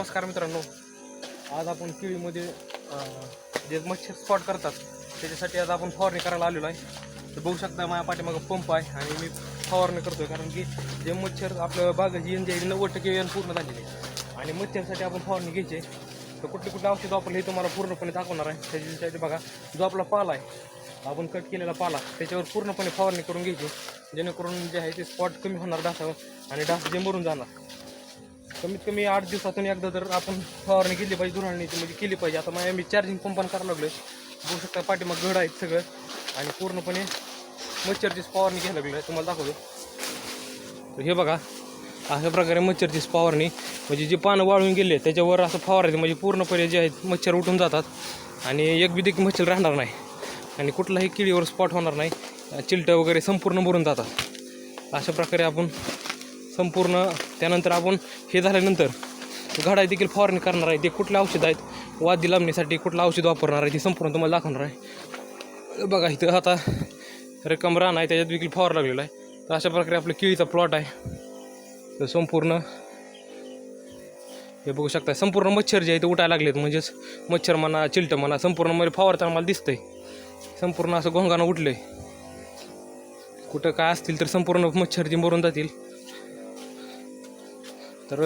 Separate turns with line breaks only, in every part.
नमस्कार मित्रांनो. आज आपण केळीमध्ये जे मच्छर स्पॉट करतात त्याच्यासाठी आज आपण फवारणी करायला आलेलो आहे. तर बघू शकता माझ्या पाठीमागं पंप आहे आणि मी फवारणी करतोय. कारण की जे मच्छर आपलं बागाची एन जी आहे, नव्वद टक्के एन पूर्ण झालेली आहे. आणि मच्छरसाठी आपण फवारणी घ्यायची आहे. तर कुठली कुठली औषध वापरले हे तुम्हाला पूर्णपणे दाखवणार आहे. त्याच्यासाठी बघा जो आपला पाला आहे आपण कट केलेला पाला त्याच्यावर पूर्णपणे फवारणी करून घ्यायची. जेणेकरून जे आहे ते स्पॉट कमी होणार डासावर आणि डास जे मरून जाणार. कमीत कमी आठ दिवसातून एकदा जर आपण फवारणी केली पाहिजे दुराणीची म्हणजे केली पाहिजे. आता माझ्या मी चार्जिंग पंप पण करायला आहे बघू शकता पाठीमाग घड आहेत सगळं. आणि पूर्णपणे मच्छरचीच फवारणी घ्यायला लागलो आहे तुम्हाला दाखवतो. तर हे बघा. अशा प्रकारे मच्छरचीच फवारणी म्हणजे जे पानं वाळून गेले त्याच्यावर असं फवारायचं म्हणजे पूर्णपणे जे आहेत मच्छर उठून जातात. आणि एक बी देखील मच्छर राहणार नाही. आणि कुठलाही किडीवर स्पॉट होणार नाही. चिलटं वगैरे संपूर्ण भरून जातात. अशा प्रकारे आपण संपूर्ण त्यानंतर आपण हे झाल्यानंतर घडा देखील फवारणी करणार आहे. ते कुठले औषध आहेत? वादी लांबणीसाठी कुठलं औषध वापरणार आहे? ते संपूर्ण तुम्हाला दाखवणार आहे. बघा इथं आता रक्कम रान आहे त्याच्यात देखील फवार लागलेला आहे. तर अशा प्रकारे आपलं केळीचा प्लॉट आहे. तर संपूर्ण हे बघू शकता संपूर्ण मच्छर जे आहे ते उठायला लागलेत. म्हणजेच मच्छर म्हणा चिलटं म्हणा संपूर्णमध्ये फवारताना मला दिसतंय. संपूर्ण असं घोंगानं उठलंय. कुठं काय असतील तर संपूर्ण मच्छर जे मरून जातील. तर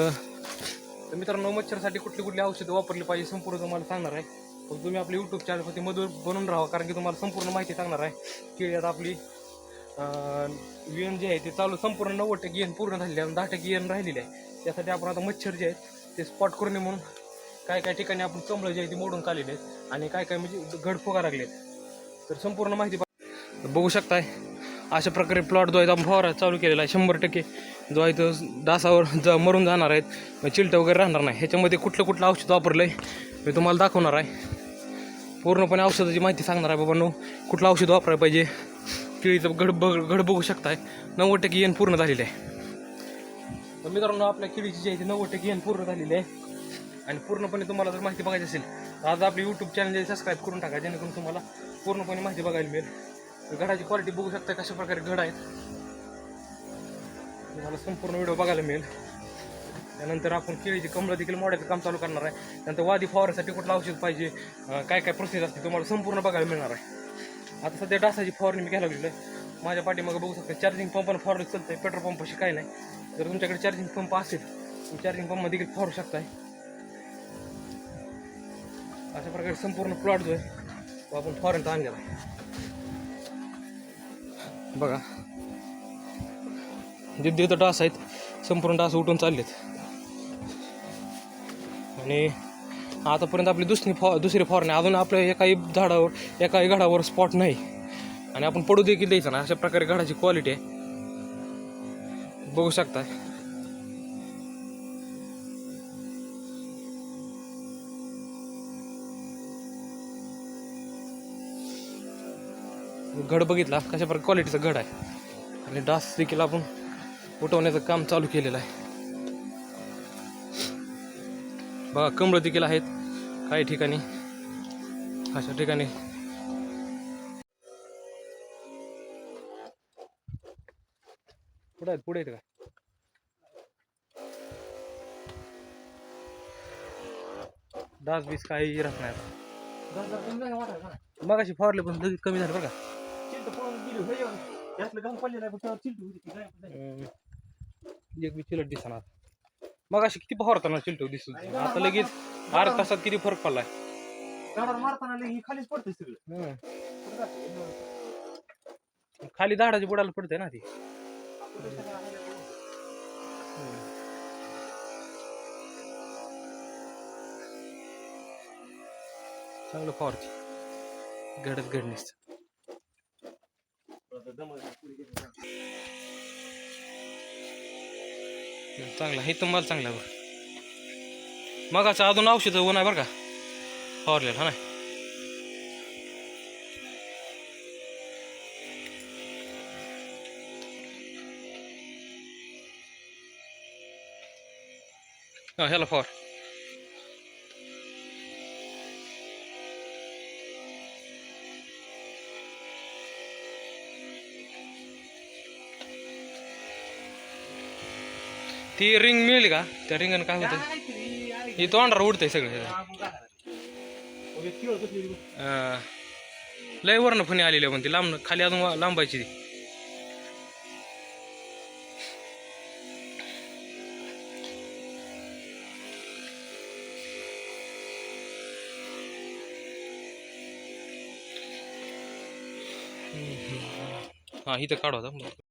तर मित्रांनो मच्छरसाठी कुठली कुठली औषधं वापरली पाहिजे संपूर्ण तुम्हाला सांगणार आहे. पण तुम्ही आपले यूट्यूब चॅनलवरती मधूर बनून राहा कारण की तुम्हाला संपूर्ण माहिती सांगणार आहे. की आता आपली येण जे आहे ते चालू संपूर्ण नव्वद टक्के येण पूर्ण झालेली आहे आणि दहा टक्के येण राहिलेली आहे. त्यासाठी आपण आता मच्छर जे आहेत ते स्पॉट करून म्हणून काय काय ठिकाणी आपण कमळं जे आहे ते मोडून काढलेले आहेत आणि काय काय म्हणजे गड फुगा लागले आहेत तर संपूर्ण माहिती बघू शकताय अशा प्रकारे प्लॉट जो आहे तो आपण फवारा चालू केलेला आहे. शंभर टक्के जो आहे तो डासावर ज मरून जाणार आहेत चिलटं वगैरे राहणार नाही. ह्याच्यामध्ये कुठलं कुठलं औषध वापरलं आहे मी तुम्हाला दाखवणार आहे. पूर्णपणे औषधाची माहिती सांगणार आहे बाबांनो कुठलं औषध वापरायला पाहिजे केळीचं घड बघ घड बघू शकताय. नव्वद टक्के येण पूर्ण झालेलं आहे. तर मित्रांनो आपल्या केळीची जी आहे ती नव्वद टक्के येण पूर्ण झालेली आहे. आणि पूर्णपणे तुम्हाला जर माहिती बघायची असेल तर आज आपली यूट्यूब चॅनल सबस्क्राईब करून टाका जेणेकरून तुम्हाला पूर्णपणे माहिती बघायला मिळेल. घडाची क्वालिटी बघू शकता कशा प्रकारे घड आहेत. तुम्हाला संपूर्ण व्हिडिओ बघायला मिळेल. त्यानंतर आपण केळीची कमळं देखील मोडायचं काम चालू करणार आहे. त्यानंतर वादी फवारण्यासाठी कुठलं औषध पाहिजे काय काय प्रोसेस असते तुम्हाला संपूर्ण बघायला मिळणार आहे. आता सध्या डासाची फवारणी मी घ्यायला लागलेलं आहे. माझ्या पाठीमागं बघू शकता चार्जिंग पंपानं फवारणी आहे पेट्रोल पंपाशी काय नाही. जर तुमच्याकडे चार्जिंग पंप असेल तर चार्जिंग पंप देखील फवारू शकताय. अशा प्रकारे संपूर्ण प्लॉट जो आहे तो आपण फॉरेनचा आणलेला आहे. बघा. जिद्द इथं डास आहेत संपूर्ण डास उठून चाललेत. आणि आतापर्यंत आपली दुसरी फॉ दुसरी फॉरने अजून आपल्या एकाही झाडावर एकाही घडावर स्पॉट नाही. आणि आपण पडू देखील द्यायचं ना अशा प्रकारे घडाची क्वालिटी आहे. बघू शकता. घड बघितला कशा प्रकारे क्वालिटीचा घड आहे. आणि डास देखील आपण उठवण्याचं काम चालू केलेलं आहे. बघा कमळं देखील आहेत काही ठिकाणी. अशा ठिकाणी. पुढे आहेत पुढे आहेत का? डास बीस काही राहत नाही. मग अशी फवारले पण लगेच कमी झालं हम्म. एक बी चिलट दिसणार मग अशी किती फवारताना चिलटो दिसत आता लगेच अर्ध्या तासात किती फरक पडलाय?
मारताना लई खालीच पडते सगळं.
हम्म. खाली झाडाची बुडाला पडते ना ती. चांगलं फवारते घडत घडणीस चांगला हे तर मला चांगला बघ. मग असं अजून औषध ऊन आहे बरं का? फवारलेलं हा नाही हा ह्याला फवार. ती रिंग मिळेल का? त्या रिंगन काय होतं?
ही
हे तोंडावर उडतंय सगळं. लय वर्ण फणी आलेली पण ती लांब खाली अजून लांबायची ती. हा इथं काढू आता.